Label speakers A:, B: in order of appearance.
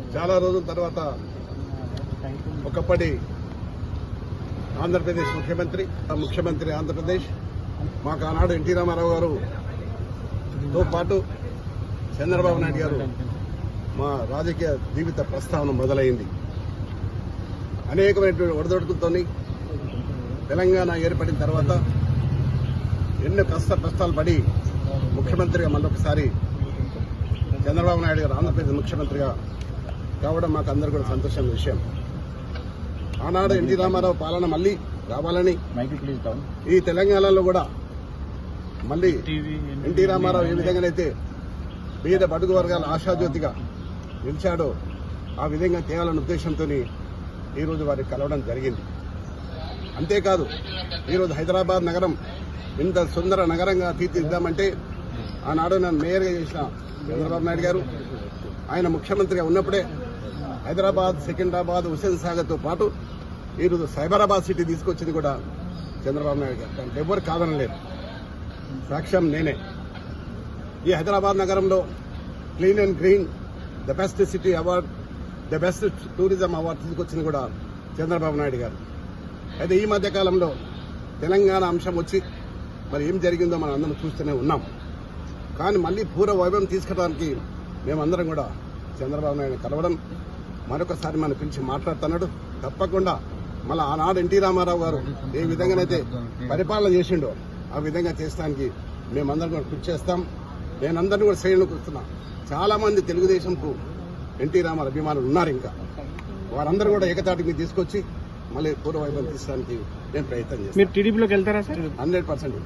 A: చాలా రోజుల తర్వాత ఒకప్పటి ఆంధ్రప్రదేశ్ ముఖ్యమంత్రి ముఖ్యమంత్రి ఆంధ్రప్రదేశ్ మాకు ఆనాడు ఎన్టీ రామారావు గారు తో పాటు చంద్రబాబు నాయుడు గారు మా రాజకీయ జీవిత ప్రస్తావన మొదలైంది. అనేకమైనటువంటి ఒడదొడుకులతో తెలంగాణ ఏర్పడిన తర్వాత ఎన్నో కష్ట కష్టాలు పడి ముఖ్యమంత్రిగా మళ్ళొకసారి చంద్రబాబు నాయుడు గారు ఆంధ్రప్రదేశ్ ముఖ్యమంత్రిగా కావడం మాకు అందరూ కూడా సంతోషమైన విషయం. ఆనాడు ఎన్టీ రామారావు పాలన మళ్ళీ రావాలని ఈ తెలంగాణలో కూడా మళ్ళీ ఎన్టీ రామారావు ఏ విధంగానైతే పేద బడుగు వర్గాల ఆశాజ్యోతిగా నిలిచాడో ఆ విధంగా తేవాలన్న ఉద్దేశంతో ఈరోజు వారికి కలవడం జరిగింది. అంతేకాదు ఈరోజు హైదరాబాద్ నగరం ఇంత సుందర నగరంగా తీర్చిదిద్దామంటే ఆనాడు నన్ను మేయర్గా చేసిన చంద్రబాబు నాయుడు గారు ఆయన ముఖ్యమంత్రిగా ఉన్నప్పుడే హైదరాబాద్ సికింద్రాబాద్ హుసేన్ సాగర్తో పాటు ఈరోజు సైబరాబాద్ సిటీ తీసుకొచ్చింది కూడా చంద్రబాబు నాయుడు గారు. దానికి ఎవరు కాదనలేదు సాక్ష్యం నేనే. ఈ హైదరాబాద్ నగరంలో clean and green the best city award the best tourism award తీసుకొచ్చింది కూడా చంద్రబాబు నాయుడు గారు. అయితే ఈ మధ్యకాలంలో తెలంగాణ అంశం వచ్చి మరి ఏం జరిగిందో మనం అందరం చూస్తూనే ఉన్నాం. కానీ మళ్ళీ పూర్వ వైభవం తీసుకురావడానికి మేమందరం కూడా చంద్రబాబు నాయుడు కలవడం మరొకసారి మనం పిలిచి మాట్లాడుతున్నాడు. తప్పకుండా మళ్ళీ ఆనాడు ఎన్టీ రామారావు గారు ఏ విధంగానైతే పరిపాలన చేసిండో ఆ విధంగా చేసడానికి మేమందరం కూడా కృషి చేస్తాం. నేనందరినీ కూడా శ్రేణులకు వస్తున్నా. చాలా మంది తెలుగుదేశంకు ఎన్టీ రామారావు అభిమానులు ఉన్నారు ఇంకా. వారందరూ కూడా ఏకతాటి మీద తీసుకొచ్చి మళ్ళీ పూర్వ వైభవం తీసడానికి నేను ప్రయత్నం చేస్తాను.
B: మీరు టీడీపీలోకి వెళ్తారా సార్?
A: Hundred percent.